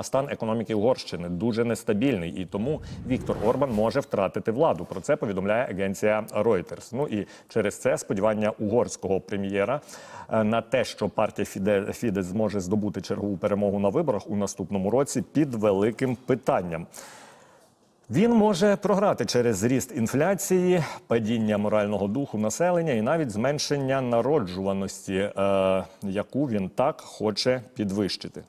А стан економіки Угорщини дуже нестабільний, і тому Віктор Орбан може втратити владу. Про це повідомляє агенція Reuters. Ну і через це сподівання угорського прем'єра е, на те, що партія Фіде Фідес зможе здобути чергову перемогу на виборах у наступному році, під великим питанням. Він може програти через зріст інфляції, падіння морального духу населення і навіть зменшення народжуваності, е, яку він так хоче підвищити.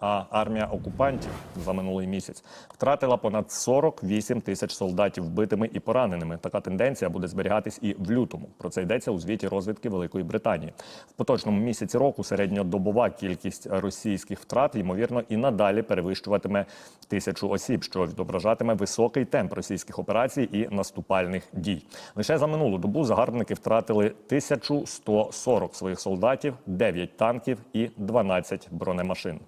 А армія окупантів за минулий місяць втратила понад 48 тисяч солдатів вбитими і пораненими. Така тенденція буде зберігатись і в лютому. Про це йдеться у звіті розвідки Великої Британії. В поточному місяці року середньодобова кількість російських втрат ймовірно і надалі перевищуватиме тисячу осіб, що відображатиме високий темп російських операцій і наступальних дій. Лише за минулу добу загарбники втратили 1140 своїх солдатів, 9 танків і 12 бронемашин.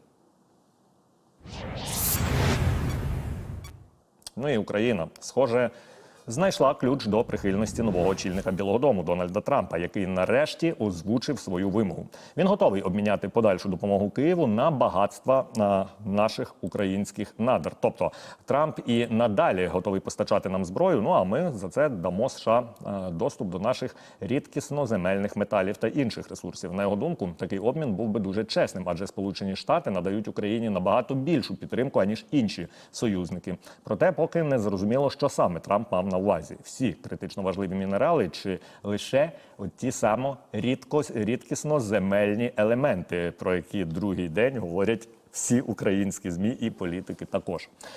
Ну і Україна, схоже, знайшла ключ до прихильності нового очільника Білого Дому Дональда Трампа, який нарешті озвучив свою вимогу. Він готовий обміняти подальшу допомогу Києву на багатства на наших українських надр. Тобто Трамп і надалі готовий постачати нам зброю. Ну а ми за це дамо США доступ до наших рідкісноземельних металів та інших ресурсів. На його думку, такий обмін був би дуже чесним, адже Сполучені Штати надають Україні набагато більшу підтримку аніж інші союзники. Проте, поки не зрозуміло, що саме Трамп мав на увазі: всі критично важливі мінерали чи лише ті само рідко рідкісноземельні елементи, про які другий день говорять всі українські змі і політики також.